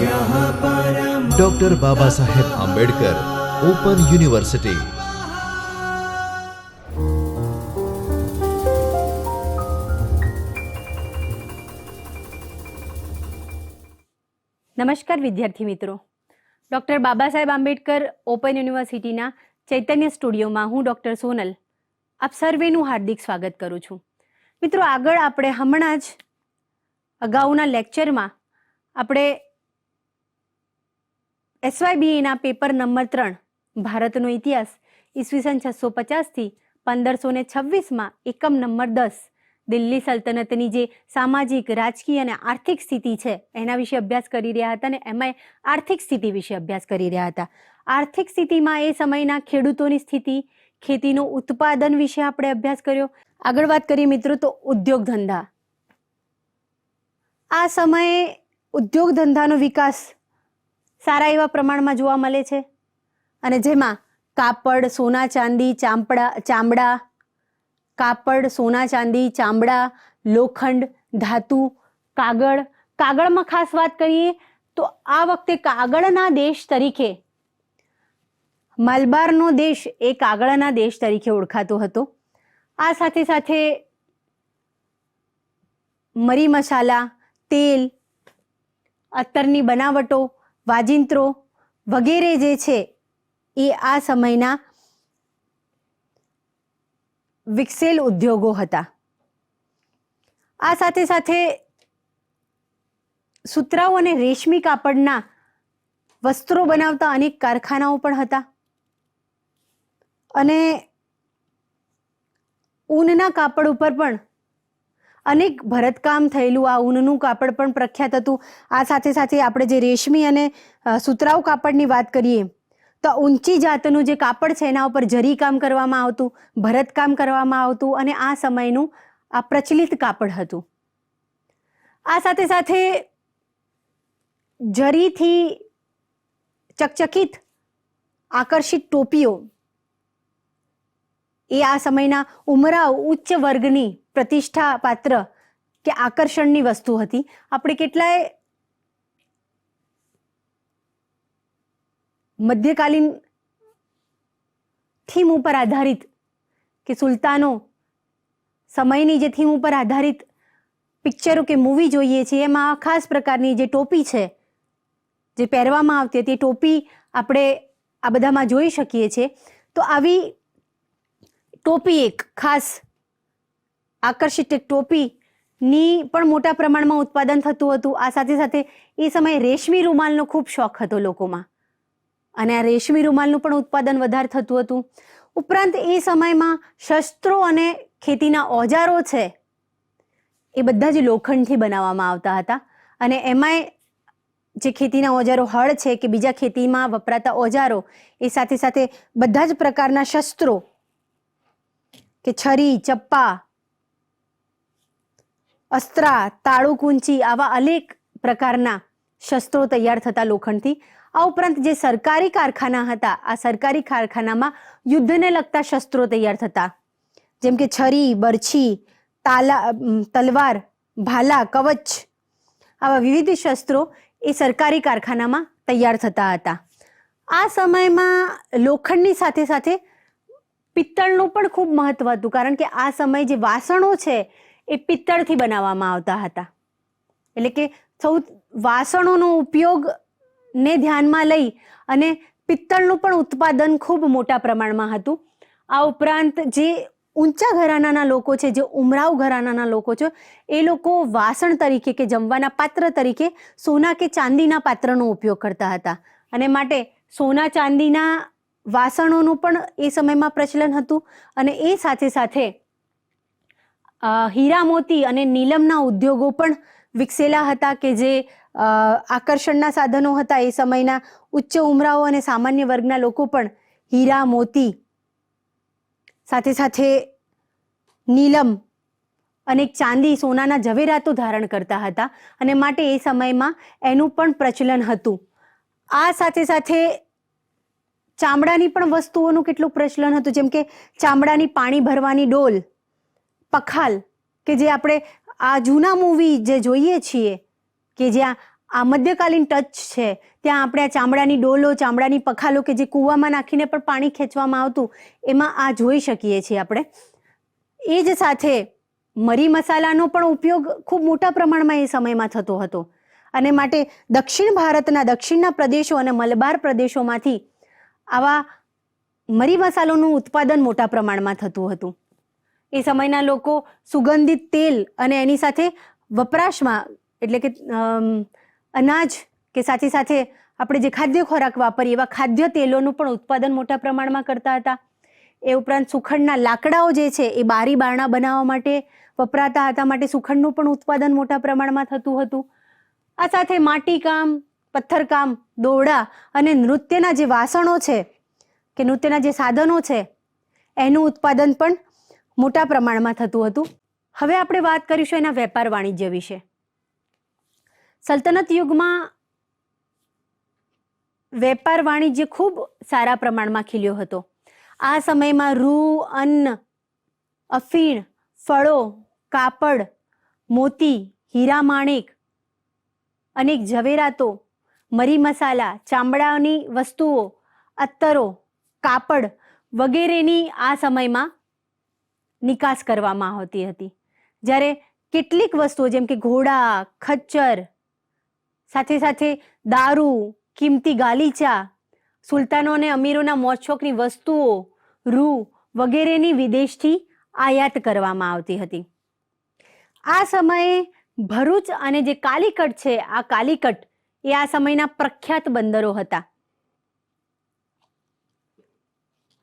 Doctor Baba Saheb Ambedkar open university નમસ્કાર વિદ્યાર્થી મિત્રો. ડૉક્ટર બાબા સાહેબ આંબેડકર ઓપન યુનિવર્સિટીના ચૈતન્ય સ્ટુડિયોમાં હું ડૉક્ટર સોનલ. આપ સર્વેનું હાર્દિક સ્વાગત કરું છું. મિત્રો, આગળ આપણે હમણાં જ અગાઉના લેક્ચરમાં આપણે એસવાયબીએના પેપર નંબર ત્રણ, ભારતનો ઇતિહાસ, ઈસવીસન છસો પચાસથી પંદરસો ને છવ્વીસમાં એકમ નંબર દસ. દિલ્હી સલ્તનતની જે સામાજિક, રાજકીય અને આર્થિક સ્થિતિ છે, એના વિશે અભ્યાસ કરી રહ્યા હતા અને એમાં આર્થિક સ્થિતિ વિશે અભ્યાસ કરી રહ્યા હતા. આર્થિક સ્થિતિમાં એ સમયના ખેડૂતોની સ્થિતિ, ખેતીનું ઉત્પાદન વિશે આપણે અભ્યાસ કર્યો. આગળ વાત કરીએ મિત્રો તો ઉદ્યોગ ધંધા. આ સમયે ઉદ્યોગ ધંધાનો વિકાસ સારા એવા પ્રમાણમાં જોવા મળે છે? અને જેમાં કાપડ, સોના, ચાંદી, ચાંપડા, ચામડા, કાપડ, સોના, ચાંદી, ચામડા, લોખંડ, ધાતુ, કાગળ. કાગળમાં ખાસ વાત કરીએ તો આ વખતે કાગળના દેશ તરીકે મલબારનો દેશ એ કાગળના દેશ તરીકે ઓળખાતો હતો. આ સાથે સાથે મરી મસાલા, તેલ, અત્તરની બનાવટો વાજિંત્રો વગેરે જે છે એ આ સમયના વિકસેલ ઉદ્યોગો હતા. આ સાથે સાથે સુતરાઉ અને રેશમી કાપડના વસ્ત્રો બનાવતા અનેક કારખાનાઓ પણ હતા. અને ઊનના કાપડ ઉપર પણ અનેક ભરતકામ થયેલું, આ ઊનનું કાપડ પણ પ્રખ્યાત હતું. આ સાથે સાથે આપણે જે રેશમી અને સુતરાઉ કાપડની વાત કરીએ, તો ઊંચી જાતનું જે કાપડ છે, એના ઉપર જરી કામ કરવામાં આવતું, ભરતકામ કરવામાં આવતું અને આ સમયનું આ પ્રચલિત કાપડ હતું. આ સાથે સાથે જરીથી ચકચકિત, આકર્ષિત ટોપીઓ એ આ સમયના ઉમરાવ ઉચ્ચ વર્ગની પ્રતિષ્ઠા પાત્ર કે આકર્ષણની વસ્તુ હતી. આપણે કેટલાય મધ્યકાલીન થીમ ઉપર આધારિત કે સુલતાનો સમયની જે થીમ ઉપર આધારિત પિક્ચરો કે મૂવી જોઈએ છીએ એમાં ખાસ પ્રકારની જે ટોપી છે, જે પહેરવામાં આવતી હતી ટોપી આપણે આ બધામાં જોઈ શકીએ છીએ. તો આવી ટોપી એક ખાસ આકર્ષિત એક ટોપીની પણ મોટા પ્રમાણમાં ઉત્પાદન થતું હતું. આ સાથે સાથે એ સમયે રેશમી રૂમાલનો ખૂબ શોખ હતો લોકોમાં. અને આ રેશમી રૂમાલનું પણ ઉત્પાદન વધારે થતું હતું. ઉપરાંત એ સમયમાં શસ્ત્રો અને ખેતીના ઓજારો છે એ બધા જ લોખંડથી બનાવવામાં આવતા હતા. અને એમાંય જે ખેતીના ઓજારો હળ છે કે બીજા ખેતીમાં વપરાતા ઓજારો એ સાથે સાથે બધા જ પ્રકારના શસ્ત્રો કે છરી, ચપ્પા, અસ્ત્રા, તાળુ કુંચી આવા અનેક પ્રકારના શસ્ત્રો તૈયાર થતા લોખંડથી. આ ઉપરાંત જે સરકારી કારખાના હતા, આ સરકારી કારખાનામાં યુદ્ધને લગતા શસ્ત્રો તૈયાર થતા. જેમ કે છરી, બરછી, તાલા તલવાર, ભાલા, કવચ આવા વિવિધ શસ્ત્રો એ સરકારી કારખાનામાં તૈયાર થતા હતા. આ સમયમાં લોખંડની સાથે સાથે પિત્તળનું પણ ખૂબ મહત્વ હતું, કારણ કે આ સમયે જે વાસણો છે એ પિત્તળથી બનાવવામાં આવતા હતા. એટલે કે સૌ વાસણોનો ઉપયોગને ધ્યાનમાં લઈ અને પિત્તળનું પણ ઉત્પાદન ખૂબ મોટા પ્રમાણમાં હતું. આ ઉપરાંત જે ઊંચા ઘરાનાના લોકો છે, જે ઉમરાવ ઘરાનાના લોકો છે, એ લોકો વાસણ તરીકે કે જમવાના પાત્ર તરીકે સોના કે ચાંદીના પાત્રનો ઉપયોગ કરતા હતા. અને માટે સોના ચાંદીના વાસણોનું પણ એ સમયમાં પ્રચલન હતું અને એ સાથે સાથે હીરા મોતી અને નીલમના ઉદ્યોગો પણ વિકસેલા હતા કે જે આકર્ષણના સાધનો હતા. એ સમયના ઉચ્ચ ઉમરાઓ અને સામાન્ય વર્ગના લોકો પણ હીરા મોતી સાથે સાથે નીલમ અને ચાંદી સોનાના ઝવેરાતો ધારણ કરતા હતા અને માટે એ સમયમાં એનું પણ પ્રચલન હતું. આ સાથે સાથે ચામડાની પણ વસ્તુઓનું કેટલું પ્રચલન હતું? જેમ કે ચામડાની પાણી ભરવાની ડોલ, પખાલ, કે જે આપણે આ જૂના મૂવી જે જોઈએ છીએ, કે જ્યાં આ મધ્યકાલીન ટચ છે, ત્યાં આપણે આ ચામડાની ડોલો, ચામડાની પખાલો કે જે કૂવામાં નાખીને પણ પાણી ખેંચવામાં આવતું, એમાં આ જોઈ શકીએ છીએ આપણે. એ જ સાથે મરી મસાલાનો પણ ઉપયોગ ખૂબ મોટા પ્રમાણમાં એ સમયમાં થતો હતો. અને માટે દક્ષિણ ભારતના દક્ષિણના પ્રદેશો અને મલબાર પ્રદેશોમાંથી આવા મરી મસાલોનું ઉત્પાદન મોટા પ્રમાણમાં થતું હતું. એ સમયના લોકો સુગંધિત તેલ અને એની સાથે વપરાશમાં એટલે કે અનાજ કે સાથે સાથે આપણે જે ખાદ્ય ખોરાક વાપરીએ એવા ખાદ્ય તેલોનું પણ ઉત્પાદન મોટા પ્રમાણમાં કરતા હતા. એ ઉપરાંત સુખડના લાકડાઓ જે છે એ બારી બારણા બનાવવા માટે વપરાતા હતા, માટે સુખડનું પણ ઉત્પાદન મોટા પ્રમાણમાં થતું હતું. આ સાથે માટીકામ પથ્થરકામ, દોરડા અને નૃત્યના જે વાસણો છે કે નૃત્યના જે સાધનો છે, એનું ઉત્પાદન પણ મોટા પ્રમાણમાં થતું હતું. હવે આપણે વાત કરીશું એના વેપાર વાણિજ્ય વિશે. સલ્તનત યુગમાં વેપાર વાણિજ્ય ખૂબ સારા પ્રમાણમાં ખીલ્યો હતો. આ સમયમાં રૂ, અન્ન, અફીણ, ફળો, કાપડ, મોતી, હીરા માણેક, અનેક ઝવેરાતો મરી મસાલા, ચામડાની વસ્તુઓ અત્તરો કાપડ વગેરેની આ સમયમાં નિકાસ કરવામાં આવતી હતી. જ્યારે કેટલીક વસ્તુઓ જેમ કે ઘોડા, ખચ્ચર, સાથે સાથે દારૂ, કિંમતી ગાલીચા, સુલતાનો અને અમીરોના મોજશોખની વસ્તુઓ, રૂ વગેરેની વિદેશથી આયાત કરવામાં આવતી હતી. આ સમયે ભરૂચ અને જે કાલિકટ છે, આ કાલિકટ એ આ સમયના પ્રખ્યાત બંદરો હતા.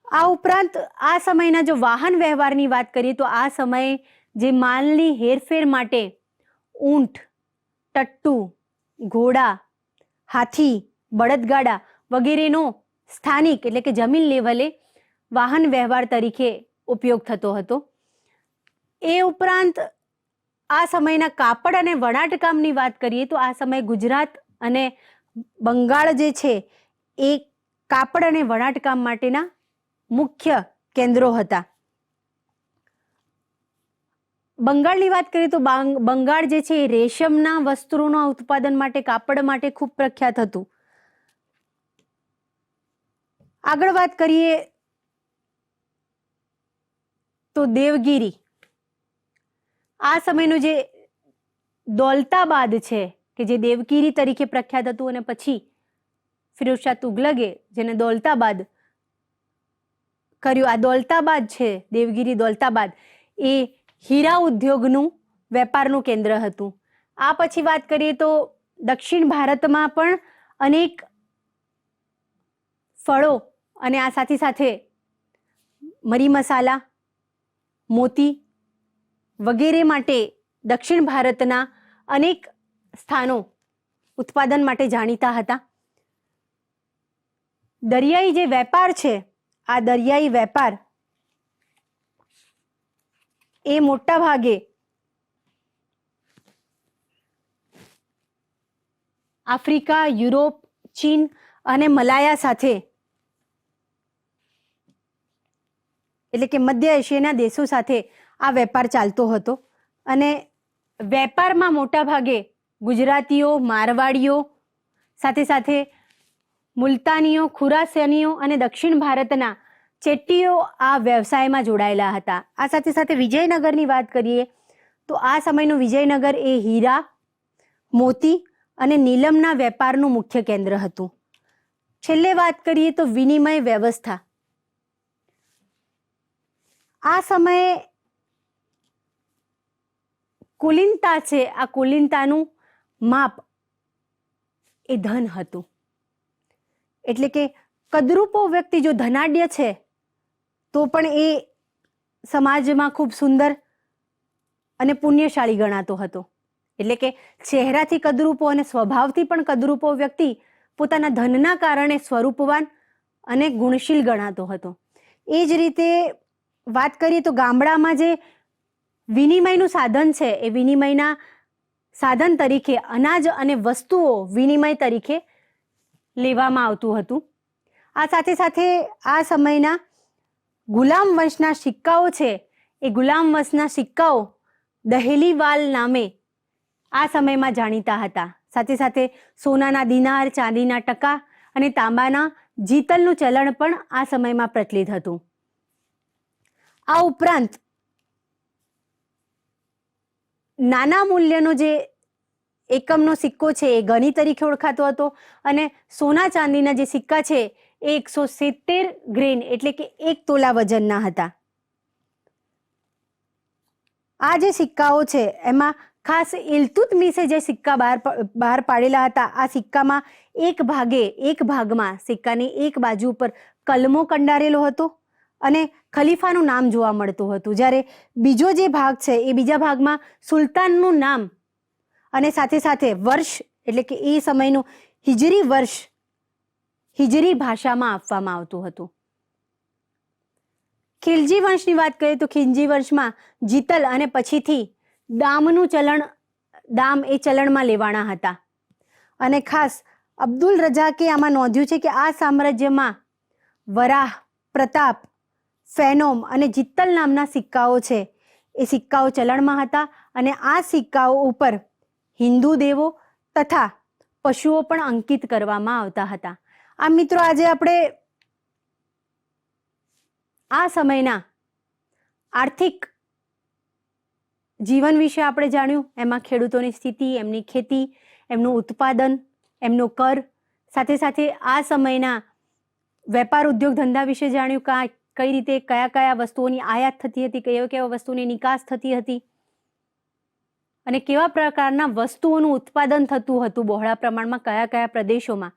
આ ઉપરાંત આ સમયના જો વાહન વ્યવહારની વાત કરીએ તો આ સમયે જે માલની હેરફેર માટે ઊંટ, ટટ્ટુ, ઘોડા, હાથી, બળદગાડા વગેરેનો સ્થાનિક એટલે કે જમીન લેવલે વાહન વ્યવહાર તરીકે ઉપયોગ થતો હતો. એ ઉપરાંત આ સમયના કાપડ અને વણાટકામની વાત કરીએ તો આ સમયે ગુજરાત અને બંગાળ જે છે, એ કાપડ અને વણાટકામ માટેના મુખ્ય કેન્દ્રો હતા. બંગાળની વાત કરીએ તો બાંગ- બંગાળ જે છે, એ રેશમના વસ્ત્રોના ઉત્પાદન માટે, કાપડ માટે ખૂબ પ્રખ્યાત હતું. આગળ વાત કરીએ તો દેવગીરી. આ સમયનું જે દોલતાબાદ છે કે જે દેવગીરી તરીકે પ્રખ્યાત હતું અને પછી ફિરોઝ શાહ તુગલકે જેને દોલતાબાદ કર્યું. આ દોલતાબાદ છે, દેવગીરી દોલતાબાદ એ હીરા ઉદ્યોગનું વેપારનું કેન્દ્ર હતું. આ પછી વાત કરીએ તો દક્ષિણ ભારતમાં પણ અનેક ફળો અને આ સાથે સાથે મરી મસાલા, મોતી વગેરે માટે દક્ષિણ ભારતના અનેક સ્થાનો ઉત્પાદન માટે જાણીતા હતા. દરિયાઈ જે વેપાર છે, આ દરિયાઈ વેપાર એ મોટા ભાગે આફ્રિકા, યુરોપ, ચીન અને મલાયા સાથે એટલે કે મધ્ય એશિયાના દેશો સાથે આ વેપાર ચાલતો હતો. અને વેપારમાં મોટા ભાગે ગુજરાતીઓ, મારવાડીઓ, સાથે સાથે મુલતાનીઓ, ખુરાસનીઓ અને દક્ષિણ ભારતના ચેટ્ટીઓ આ વ્યવસાયમાં જોડાયેલા હતા. આ સાથે સાથે વિજયનગરની વાત કરીએ તો આ સમયનું વિજયનગર એ હીરા, મોતી અને નીલમના વેપારનું મુખ્ય કેન્દ્ર હતું. છેલ્લે વાત કરીએ તો વિનિમય વ્યવસ્થા. આ સમયે કુલિનતા છે, આ કુલિનતાનું માપ એ ધન હતું. એટલે કે કદરૂપો વ્યક્તિ જો ધનાઢ્ય છે, તો પણ એ સમાજમાં ખૂબ સુંદર અને પુણ્યશાળી ગણાતો હતો. એટલે કે ચહેરાથી કદરૂપો અને સ્વભાવથી પણ કદરૂપો વ્યક્તિ પોતાના ધનના કારણે સ્વરૂપવાન અને ગુણશીલ ગણાતો હતો. એ જ રીતે વાત કરીએ તો ગામડામાં જે વિનિમયનું સાધન છે, એ વિનિમયના સાધન તરીકે, અનાજ અને વસ્તુઓ વિનિમય તરીકે લેવામાં આવતું હતું. આ સાથે સાથે આ સમયના ગુલામ વંશના સિક્કાઓ છે, એ ગુલામ વંશના સિક્કાઓ દહેલીવાલ નામે આ સમયમાં જાણીતા હતા. સાથે સાથે સોનાના દિનાર, ચાંદીના ટકા અને તાંબાના જીતલનું ચલણ પણ આ સમયમાં પ્રચલિત હતું. આ ઉપરાંત નાના મૂલ્યનો જે એકમનો સિક્કો છે એ ગની તરીકે ઓળખાતો હતો અને સોના ચાંદીના જે સિક્કા છે એ એકસો સિત્તેર ગ્રેન એટલે કે એક તોલા વજનના હતા. આ જે સિક્કાઓ છે એમાં ખાસ ઇલતુતમિસે જે સિક્કા બહાર બહાર પાડેલા હતા, આ સિક્કામાં એક ભાગે, એક ભાગમાં સિક્કાની એક બાજુ ઉપર કલમો કંડારેલો હતો. અને ખલીફાનું નામ જોવા મળતું હતું. જ્યારે બીજો જે ભાગ છે, એ બીજા ભાગમાં સુલતાનનું નામ અને સાથે સાથે વર્ષ, એટલે કે એ સમયનું હિજરી વર્ષ હિજરી ભાષામાં આપવામાં આવતું હતું. ખિલજી વંશની વાત કરીએ તો ખિલજી વંશમાં જીતલ અને પછીથી દામનું ચલણ, દામ એ ચલણમાં લેવાના હતા. અને ખાસ અબ્દુલ રજાકે આમાં નોંધ્યું છે કે આ સામ્રાજ્યમાં વરાહ, પ્રતાપ ફેનોમ અને જિત્તલ નામના સિક્કાઓ છે. એ સિક્કાઓ ચલણમાં હતા અને આ સિક્કાઓ ઉપર હિન્દુ દેવો તથા પશુઓ પણ અંકિત કરવામાં આવતા હતા. આમ મિત્રો, આજે આપણે આ સમયના આર્થિક જીવન વિશે આપણે જાણ્યું. એમાં ખેડૂતોની સ્થિતિ, એમની ખેતી, એમનું ઉત્પાદન, એમનો કર. સાથે સાથે આ સમયના વેપાર ઉદ્યોગ ધંધા વિશે જાણ્યું. કા કઈ રીતે કયા કયા વસ્તુઓની આયાત થતી હતી કેવા કેવા વસ્તુની નિકાસ થતી હતી અને કેવા પ્રકારના વસ્તુઓનું ઉત્પાદન થતું હતું બહોળા પ્રમાણમાં કયા કયા પ્રદેશોમાં?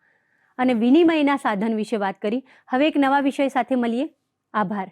અને વિનિમયના સાધન વિશે વાત કરી. હવે એક નવા વિષય સાથે મળીએ. આભાર.